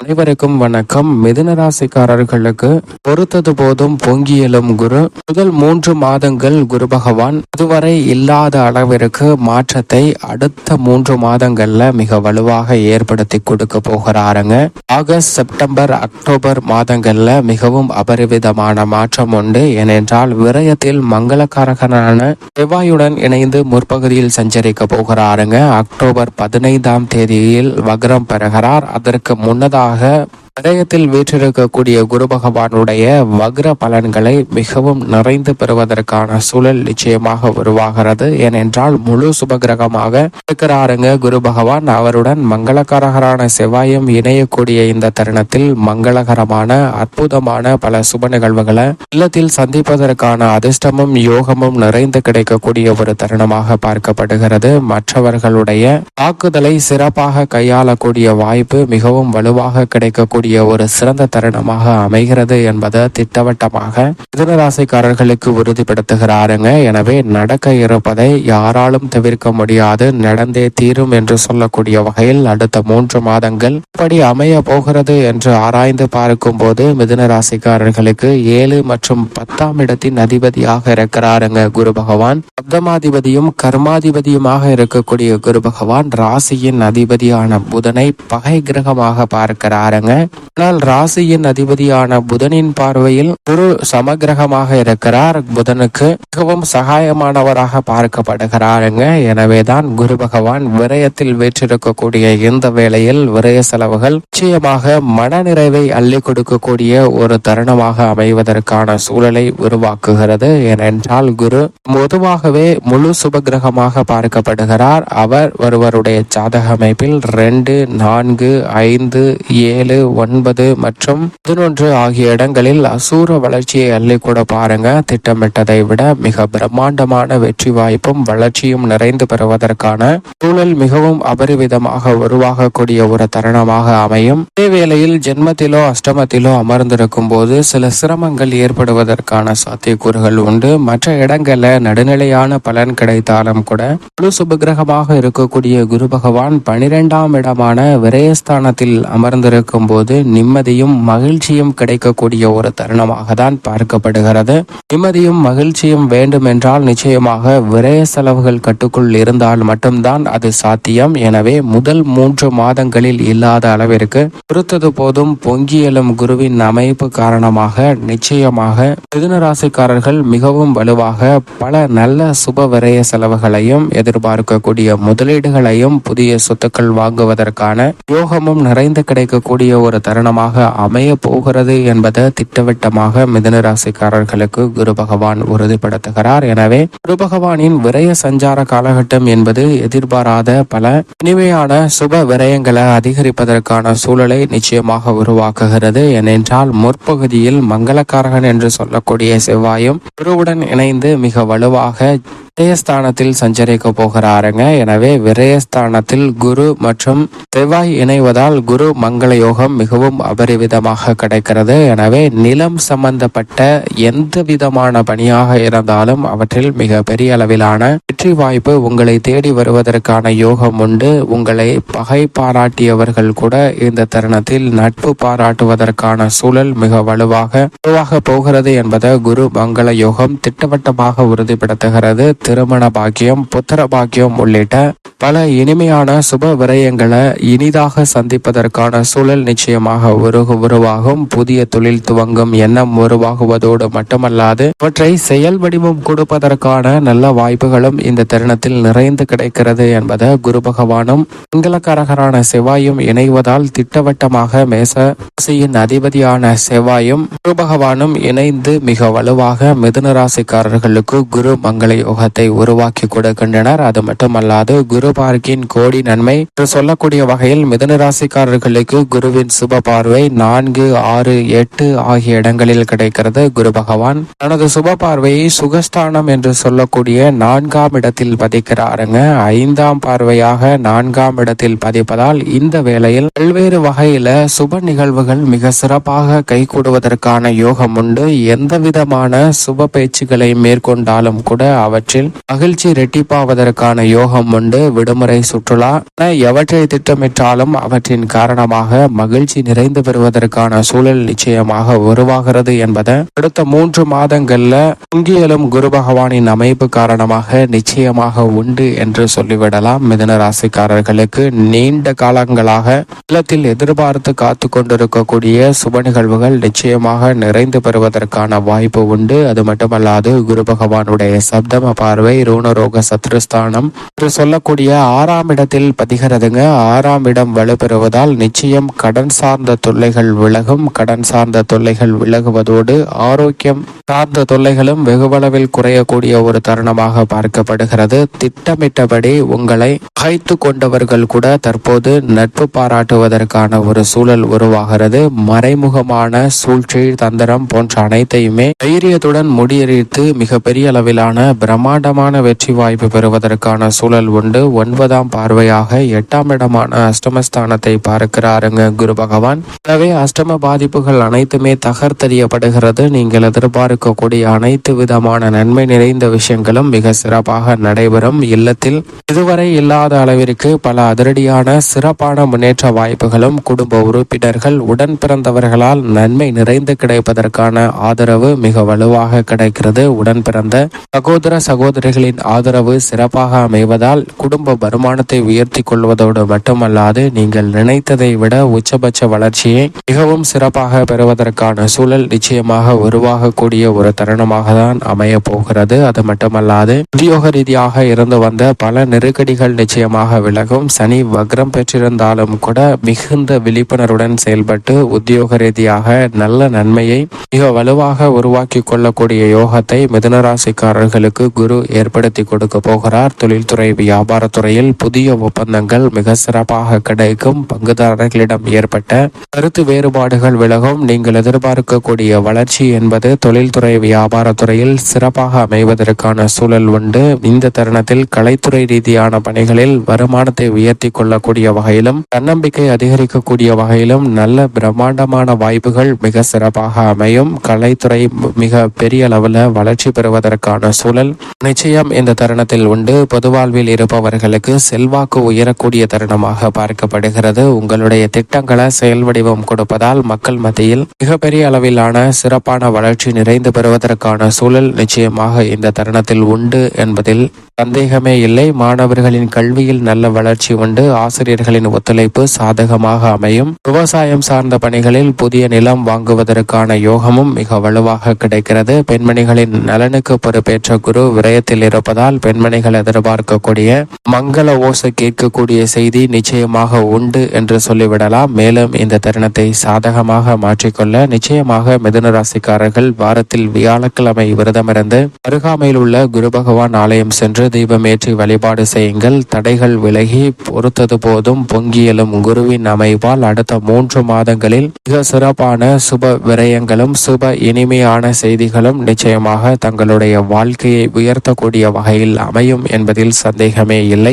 அனைவருக்கும் வணக்கம். மிதுன ராசிக்காரர்களுக்கு பொறுத்தது போதும் பொங்கியலும் குரு. முதல் மூன்று மாதங்கள் குரு பகவான். இதுவரை இல்லாத அளவிற்கு மாற்றத்தை அடுத்த மூன்று மாதங்கள்ல மிக வலுவாக ஏற்படுத்தி கொடுக்க போகிறாருங்க. ஆகஸ்ட் செப்டம்பர் அக்டோபர் மாதங்கள்ல மிகவும் அபரிவிதமான மாற்றம் உண்டு. ஏனென்றால் விரயத்தில் மங்களக்காரகனான செவ்வாயுடன் இணைந்து முற்பகுதியில் சஞ்சரிக்க போகிறாருங்க. அக்டோபர் பதினைந்தாம் தேதியில் வக்ரம் பெறுகிறார். அதற்கு முன்னதாக குறிப்பாக விடயத்தில் வீற்றிருக்கக்கூடிய குரு பகவானுடைய வக்ர பலன்களை மிகவும் நிறைந்து பெறுவதற்கான சூழல் நிச்சயமாக உருவாகிறது. ஏனென்றால் முழு சுபகிரகமாக இருக்கிறாருங்க குரு பகவான் அவருடன் மங்களகரகரான செவ்வாயும் இணையக்கூடிய இந்த தருணத்தில் மங்களகரமான அற்புதமான பல சுப நிகழ்வுகளை இல்லத்தில் சந்திப்பதற்கான அதிர்ஷ்டமும் யோகமும் நிறைந்து கிடைக்கக்கூடிய ஒரு தருணமாக பார்க்கப்படுகிறது. மற்றவர்களுடைய தாக்குதலை சிறப்பாக கையாளக்கூடிய வாய்ப்பு மிகவும் வலுவாக கிடைக்கக்கூடிய ஒரு சிறந்த தருணமாக அமைகிறது என்பதை திட்டவட்டமாக மிதனராசிக்காரர்களுக்கு உறுதிப்படுத்துகிறாருங்க. எனவே நடக்க இருப்பதை யாராலும் தவிர்க்க முடியாது. நடந்தே தீரும் என்று சொல்லக்கூடிய வகையில் அடுத்த மூன்று மாதங்கள் எப்படி அமைய போகிறது என்று ஆராய்ந்து பார்க்கும் போது மிதுன ராசிக்காரர்களுக்கு ஏழு மற்றும் பத்தாம் இடத்தின் அதிபதியாக இருக்கிறாருங்க குரு பகவான். சப்தமாதிபதியும் கர்மாதிபதியுமாக இருக்கக்கூடிய குரு பகவான் ராசியின் அதிபதியான புதனை பகை கிரகமாக பார்க்கிறாருங்க. ஆனால் ராசியின் அதிபதியான புதனின் பார்வையில் குரு சமகிரகமாக இருக்கிறார். புதனுக்கு மிகவும் சகாயமானவராக பார்க்கப்படுகிறாருங்க. எனவேதான் குரு பகவான் விரயத்தில் வீற்றிருக்கக்கூடிய இந்த வேளையில் விரய செலவுகள் நிச்சயமாக மனநிறைவை அள்ளி கொடுக்கக்கூடிய ஒரு தருணமாக அமைவதற்கான சூழலை உருவாக்குகிறது. ஏனென்றால் குரு பொதுவாகவே முழு சுபகிரகமாக பார்க்கப்படுகிறார். அவர் ஒருவருடைய ஜாதக அமைப்பில் ரெண்டு நான்கு ஐந்து ஏழு ஒன்பது மற்றும் பதினொன்று ஆகிய இடங்களில் அசூர வளர்ச்சியை அள்ளி கூட பாருங்க. திட்டமிட்டதை விட மிக பிரம்மாண்டமான வெற்றி வாய்ப்பும் வளர்ச்சியும் நிறைந்து பெறுவதற்கான சூழல் மிகவும் அபரிவிதமாக உருவாகக்கூடிய ஒரு தருணமாக அமையும். இதேவேளையில் ஜென்மத்திலோ அஷ்டமத்திலோ அமர்ந்திருக்கும் போது சில சிரமங்கள் ஏற்படுவதற்கான சாத்தியக்கூறுகள் உண்டு. மற்ற இடங்கள்ல நடுநிலையான பலன் கிடைத்தாலும் கூட முழு சுபகிரகமாக இருக்கக்கூடிய குரு பகவான் பனிரெண்டாம் இடமான விரயஸ்தானத்தில் அமர்ந்திருக்கும் போது நிம்மதியும் மகிழ்ச்சியும் கிடைக்கக்கூடிய ஒரு தருணமாக தான் பார்க்கப்படுகிறது. நிம்மதியும் மகிழ்ச்சியும் வேண்டும் என்றால் நிச்சயமாக விரய செலவுகள் கட்டுக்குள் இருந்தால் மட்டும்தான் அது சாத்தியம். எனவே முதல் மூன்று மாதங்களில் இல்லாத அளவிற்கு பொறுத்தது போதும். பொங்கியலும் குருவின் அமைப்பு காரணமாக நிச்சயமாக மிதுன ராசிக்காரர்கள் மிகவும் வலுவாக பல நல்ல சுப விரய செலவுகளையும் எதிர்பார்க்கக்கூடிய முதலீடுகளையும் புதிய சொத்துக்கள் வாங்குவதற்கான யோகமும் நிறைந்து கிடைக்கக்கூடிய ஒரு தருணமாக அமைய போகிறது என்பதை திட்டவட்டமாக மிதுன ராசிக்காரர்களுக்கு குரு பகவான் உறுதிப்படுத்துகிறார். எனவே குரு பகவானின் விரய சஞ்சார காலகட்டம் என்பது எதிர்பாராத பல இனிமையான சுப விரயங்களை அதிகரிப்பதற்கான சூழலை நிச்சயமாக உருவாக்குகிறது. ஏனென்றால் முற்பகுதியில் மங்களக்காரகன் என்று சொல்லக்கூடிய செவ்வாயும் குருவுடன் இணைந்து மிக வலுவாக விரயஸ்தானத்தில் சஞ்சரிக்க போகிறாருங்க. எனவே விரயஸ்தானத்தில் குரு மற்றும் செவ்வாய் இணைவதால் குரு மங்கள யோகம் மிகவும் அபரிவிதமாக கிடைக்கிறது. எனவே நிலம் சம்பந்தப்பட்ட எந்த விதமான பணியாக இருந்தாலும் அவற்றில் மிக பெரிய அளவிலான வெற்றி வாய்ப்பு உங்களை தேடி வருவதற்கான யோகம் உண்டு. உங்களை பகை பாராட்டியவர்கள் கூட இந்த தருணத்தில் நட்பு பாராட்டுவதற்கான சூழல் மிக வலுவாக வலுவாக போகிறது என்பதை குரு மங்கள யோகம் திட்டவட்டமாக உறுதிப்படுத்துகிறது. திருமண பாக்கியம் புத்திர பாக்கியம் உள்ளிட்ட பல இனிமையான சுப விரயங்களை இனிதாக சந்திப்பதற்கான சூழல் நிச்சயமாக உருகு உருவாகும். புதிய தொழில் துவங்கும் எண்ணம் உருவாகுவதோடு மட்டுமல்லாது அவற்றை செயல் வடிவம் கொடுப்பதற்கான நல்ல வாய்ப்புகளும் இந்த தருணத்தில் நிறைந்து கிடைக்கிறது என்பதை குரு பகவானும் மங்களக்காரகரான செவ்வாயும் இணைவதால் திட்டவட்டமாக மேச ராசியின் அதிபதியான செவ்வாயும் குரு பகவானும் இணைந்து மிக வலுவாக மிதுன ராசிக்காரர்களுக்கு குரு மங்கள யோகத்தை உருவாக்கி கொடுக்கின்றனர் அது மட்டுமல்லாது குரு பார்க்கின் கோடி நன்மை என்று சொல்லக்கூடிய வகையில் மிதன ராசிக்காரர்களுக்கு குருவின் சுப பார்வை நான்கு ஆறு எட்டு ஆகிய இடங்களில் கிடைக்கிறது. குரு பகவான் தனது சுப பார்வையை சுகஸ்தானம் என்று சொல்லக்கூடிய நான்காம் இடத்தில் பதிக்கிறாருங்க. ஐந்தாம் பார்வையாக நான்காம் இடத்தில் பதிப்பதால் இந்த வேளையில் பல்வேறு வகையில சுப நிகழ்வுகள் மிக சிறப்பாக கைகூடுவதற்கான யோகம் உண்டு. எந்த விதமான சுப பேச்சுகளை மேற்கொண்டாலும் கூட அவற்றில் மகிழ்ச்சி இரட்டிப்பாவதற்கான யோகம் உண்டு. விடுமுறை சுற்றுலா எவற்றை திட்டமிட்டாலும் அவற்றின் காரணமாக மகிழ்ச்சி நிறைந்து பெறுவதற்கான சூழல் நிச்சயமாக உருவாகிறது என்பதை அடுத்த மூன்று மாதங்கள்ல பொங்கியலும் குரு பகவானின் அமைப்பு காரணமாக நிச்சயமாக உண்டு என்று சொல்லிவிடலாம். மிதன ராசிக்காரர்களுக்கு நீண்ட காலங்களாக இல்லத்தில் எதிர்பார்த்து காத்து கொண்டிருக்கக்கூடிய சுப நிகழ்வுகள் நிச்சயமாக நிறைந்து பெறுவதற்கான வாய்ப்பு உண்டு. அது மட்டுமல்லாது குரு பகவானுடைய சப்தம பார்வை ரூணரோக சத்ருஸ்தானம். என்று சொல்லக்கூடிய ஆறாம் இடத்தில் பதிகிறதுங்க. ஆறாம் இடம் வலுப்பெறுவதால் நிச்சயம் கடன் சார்ந்த தொல்லைகள் விலகும். கடன் சார்ந்த தொல்லைகள் விலகுவதோடு ஆரோக்கியம் சார்ந்த தொல்லைகளும் வெகுவளவில் குறையக்கூடிய ஒரு தருணமாக பார்க்கப்படுகிறது. திட்டமிட்டபடி உங்களை பகைத்து கொண்டவர்கள் கூட தற்போது நட்பு பாராட்டுவதற்கான ஒரு சூழல் உருவாகிறது. மறைமுகமான சூழ்ச்சி தந்திரம் போன்ற அனைத்தையுமே தைரியத்துடன் முடியறித்து மிகப்பெரிய அளவிலான பிரம்மாண்டமான வெற்றி வாய்ப்பு பெறுவதற்கான சூழல் உண்டு. ஒன்பதாம் பார்வையாக எட்டாம் இடமான அஷ்டமஸ்தானத்தை பார்க்கிறாருங்க குரு பகவான். எனவே அஷ்டம பாதிப்புகள் அனைத்துமே தகர்த்தறியப்படுகிறது. நீங்கள் எதிர்பார்க்கக்கூடிய அனைத்து விதமான நன்மை நிறைந்த விஷயங்களும் மிக சிறப்பாக நடைபெறும். இல்லத்தில் இதுவரை இல்லாத அளவிற்கு பல அதிரடியான சிறப்பான முன்னேற்ற வாய்ப்புகளும் குடும்ப உறுப்பினர்கள் உடன் பிறந்தவர்களால் நன்மை நிறைந்து கிடைப்பதற்கான ஆதரவு மிக வலுவாக கிடைக்கிறது. உடன் பிறந்த சகோதர சகோதரிகளின் ஆதரவு சிறப்பாக அமைவதால் குடும்ப வருமானத்தை உயர்த்தி கொள்வதோடு மட்டுமல்லாது நீங்கள் நினைத்ததை விட உச்சபட்ச வளர்ச்சியை மிகவும் சிறப்பாக பெறுவதற்கான சூழல் நிச்சயமாக உருவாகக்கூடிய ஒரு தருணமாக தான் அமைய போகிறது. அது மட்டுமல்லாது உத்தியோக ரீதியாக இருந்து வந்த பல நெருக்கடிகள் நிச்சயமாக விலகும். சனி வக்ரம் பெற்றிருந்தாலும் கூட மிகுந்த விழிப்புணர்வுடன் செயல்பட்டு உத்தியோக ரீதியாக நல்ல நன்மையை மிக வலுவாக உருவாக்கி கொள்ளக்கூடிய யோகத்தை மிதுனராசிக்காரர்களுக்கு குரு ஏற்படுத்தி கொடுக்க போகிறார். தொழில்துறை வியாபாரத்துறையில் புதிய ஒப்பந்தங்கள் மிக சிறப்பாக கிடைக்கும். பங்குதாரர்களிடம் ஏற்பட்ட கருத்து வேறுபாடுகள் விலகும். நீங்கள் எதிர்பார்க்கக்கூடிய வளர்ச்சி என்பது தொழில்துறை வியாபாரத்துறையில் சிறப்பாக அமைவதற்கான சூழல் உண்டு. இந்த தருணத்தில் கலைத்துறை ரீதியான பணிகளில் வருமானத்தை உயர்த்தி கொள்ளக்கூடிய வகையிலும் தன்னம்பிக்கை அதிகரிக்கக்கூடிய வகையிலும் நல்ல பிரம்மாண்டமான வாய்ப்புகள் மிக சிறப்பாக அமையும். கலைத்துறை மிக பெரிய அளவில் வளர்ச்சி பெறுவதற்கான சூழல் நிச்சயம் இந்த தருணத்தில் உண்டு. பொதுவாழ்வில் இருப்பவர்களுக்கு செல்வாக்கு உயரக்கூடிய தருணமாக பார்க்கப்படுகிறது. உங்களுடைய திட்டங்களை செயல் வடிவம் கொடுப்பதால் மக்கள் மத்தியில் மிகப்பெரிய அளவிலான சிறப்பான வளர்ச்சி நிறைந்து பெறுவதற்கான சூழல் நிச்சயமாக இந்த தருணத்தில் உண்டு என்பதில் சந்தேகமே இல்லை. மாணவர்களின் கல்வியில் நல்ல வளர்ச்சி உண்டு. ஆசிரியர்களின் ஒத்துழைப்பு சாதகமாக அமையும். விவசாயம் சார்ந்த பணிகளில் புதிய நிலம் வாங்குவதற்கான யோகமும் மிக வலுவாக கிடைக்கிறது. பெண்மணிகளின் நலனுக்கு பொறுப்பேற்ற குரு விரயத்தில் இருப்பதால் பெண்மணிகள் எதிர்பார்க்கக்கூடிய மங்கள ஓசை கேட்கக்கூடிய செய்தி நிச்சயமாக உண்டு என்று சொல்லிவிடலாம். மேலும் இந்த தருணத்தை சாதகமாக மாற்றிக்கொள்ள நிச்சயமாக மிதுன ராசிக்காரர்கள் வாரத்தில் வியாழக்கிழமை விரதமிருந்து அருகாமையில் உள்ள குரு பகவான் ஆலயம் சென்று தீபமேற்றி வழிபாடு செய்யுங்கள். தடைகள் விலகி பொறுத்தது போதும் பொங்கியலும் குருவின் அமைப்பால் அடுத்த மூன்று மாதங்களில் மிக சிறப்பான சுப விரயங்களும் சுப இனிமையான செய்திகளும் நிச்சயமாக தங்களுடைய வாழ்க்கையை உயர்த்த உயர்த்தக்கூடிய வகையில் அமையும் என்பதில் சந்தேகமே இல்லை.